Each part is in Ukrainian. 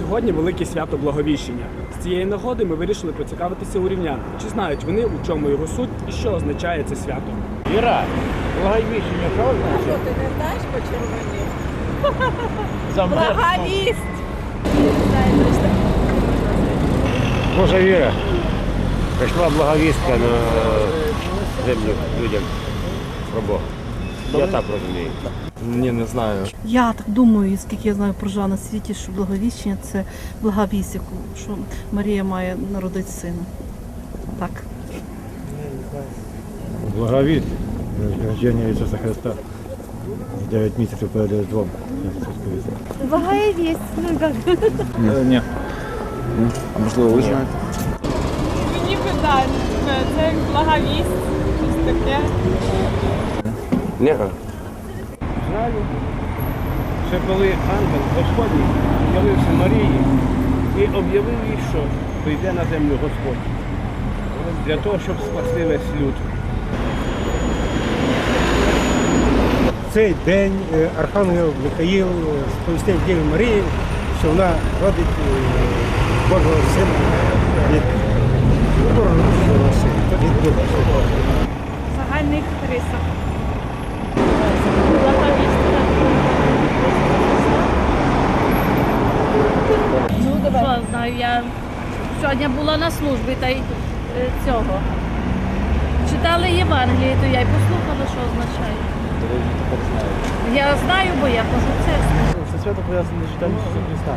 Сьогодні велике свято Благовіщення. З цієї нагоди ми вирішили поцікавитися у рівнян, чи знають вони, у чому його суть і що означає це свято. Іра, благовіщення, що Що значить? ти не знаєш по червоні? Благовість! Божа віра. Прийшла благовістка на землю людям про Бога. Я так розумію. Ні, не знаю. Я так думаю, і скільки я знаю про життя на світі, що благовіщення це благовість, яку що Марія має народити сина. Так. Благовість рождення Ісуса Христа. Дев'ять місяців перед Різдвом. Благовість, ну як? Ні. А можливо, ви знаєте? Мені питання, це як благовість, щось таке. Ні. Знаю. Це коли ангел Господній явився Марії і об'явив їй, що прийде на землю Господь. Для того, щоб спасти весь люд. Цей день е, Архангел Михаїл сповістив Діві Марії, що вона родить е, Божого сина від Божого сина, від Духа Святого. В загальних рисах. Благовість. Що знаю, я сьогодні була на службі та й е, цього. Читали Євангеліє, то я й послухала, що означає. Я знаю, бо я кажу. Це свято пов'язане з життям Ісуса Христа.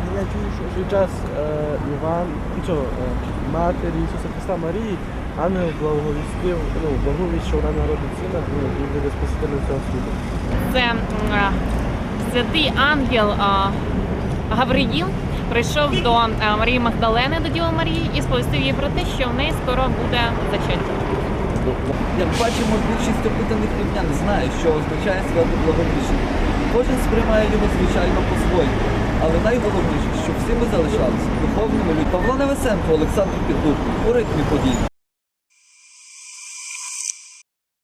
Під час е, Іван, цього, е, матері Ісуса Христа Марії, ангел благовістив, ну, благовість, що вона народить сина, ну, і буде спасителем цього світу. Це святий ангел Гавриїл прийшов до Марії Магдалени, до Діла Марії, і сповістив їй про те, що в неї скоро буде зачаття. Як бачимо, більшість опитаних рівнян знає, що означає свято благовіщення. Кожен сприймає його звичайно по-своєму. Але найголовніше, щоб всі ми залишалися духовними людьми. Павло Невесенко, Олександр Підлук у ритмі подій.